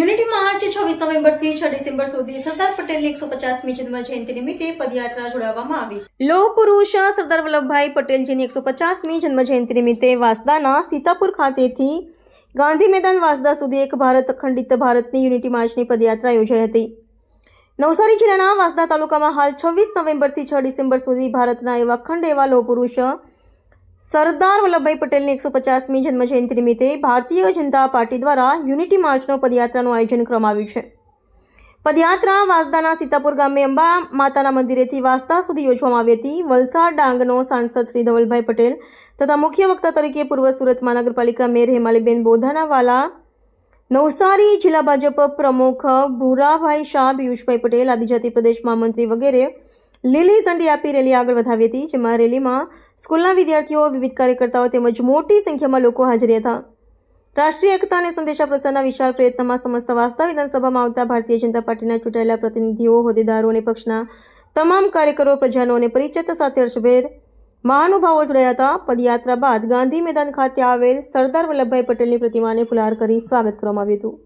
નવેમ્બરથી છ ડિસેમ્બર સુધી સરદાર પટેલની એકસો પચાસમી જન્મ જયંતિ નિમિત્તે પદયાત્રા જોડાવવામાં આવી. લોહ પુરુષ સરદાર વલ્લભભાઈ પટેલજીની એકસો પચાસમી જન્મ જયંતિ નિમિત્તે વાસદાના સીતાપુર ખાતેથી ગાંધી મેદાન વાસદા સુધી એક ભારત અખંડિત ભારતની યુનિટી માર્ચની પદયાત્રા યોજાઈ હતી. નવસારી જિલ્લાના વાસદા તાલુકામાં હાલ છવ્વીસ નવેમ્બરથી છ ડિસેમ્બર સુધી ભારતના એવા અખંડ એવા લોહ પુરુષ સરદાર વલ્લભભાઈ પટેલની એકસો પચાસમી જન્મજયંતિ નિમિત્તે ભારતીય જનતા પાર્ટી દ્વારા યુનિટી માર્ચનો પદયાત્રાનું આયોજન કરવામાં આવ્યું છે. પદયાત્રા વાસદાના સીતાપુર ગામે અંબા માતાના મંદિરેથી વાસદા સુધી યોજવામાં આવી હતી. વલસાડ ડાંગનો સાંસદ શ્રી ધવલભાઈ પટેલ તથા મુખ્ય વક્તા તરીકે પૂર્વ સુરત મહાનગરપાલિકા મેયર હેમાલીબેન બોધાનાવાલા, નવસારી જિલ્લા ભાજપ પ્રમુખ ભૂરાભાઈ શાહ, પિયુષભાઈ પટેલ, આદિજાતિ પ્રદેશ મહામંત્રી વગેરે લીલી ઝંડી આપી રેલી આગળ વધાવી હતી, જેમાં રેલીમાં સ્કૂલના વિદ્યાર્થીઓ, વિવિધ કાર્યકર્તાઓ તેમજ મોટી સંખ્યામાં લોકો હાજર હતા. રાષ્ટ્રીય એકતા અને સંદેશા પ્રસારના વિશાળ પ્રયત્નમાં સમસ્ત વાસ્તા વિધાનસભામાં આવતા ભારતીય જનતા પાર્ટીના ચૂંટાયેલા પ્રતિનિધિઓ, હોદ્દેદારો અને પક્ષના તમામ કાર્યકરો, પ્રજાનો અને પરિચિત સાથે હર્ષભેર મહાનુભાવો જોડાયા હતા. પદયાત્રા બાદ ગાંધી મેદાન ખાતે આવેલ સરદાર વલ્લભભાઈ પટેલની પ્રતિમાને ફુલાર કરી સ્વાગત કરવામાં આવ્યું હતું.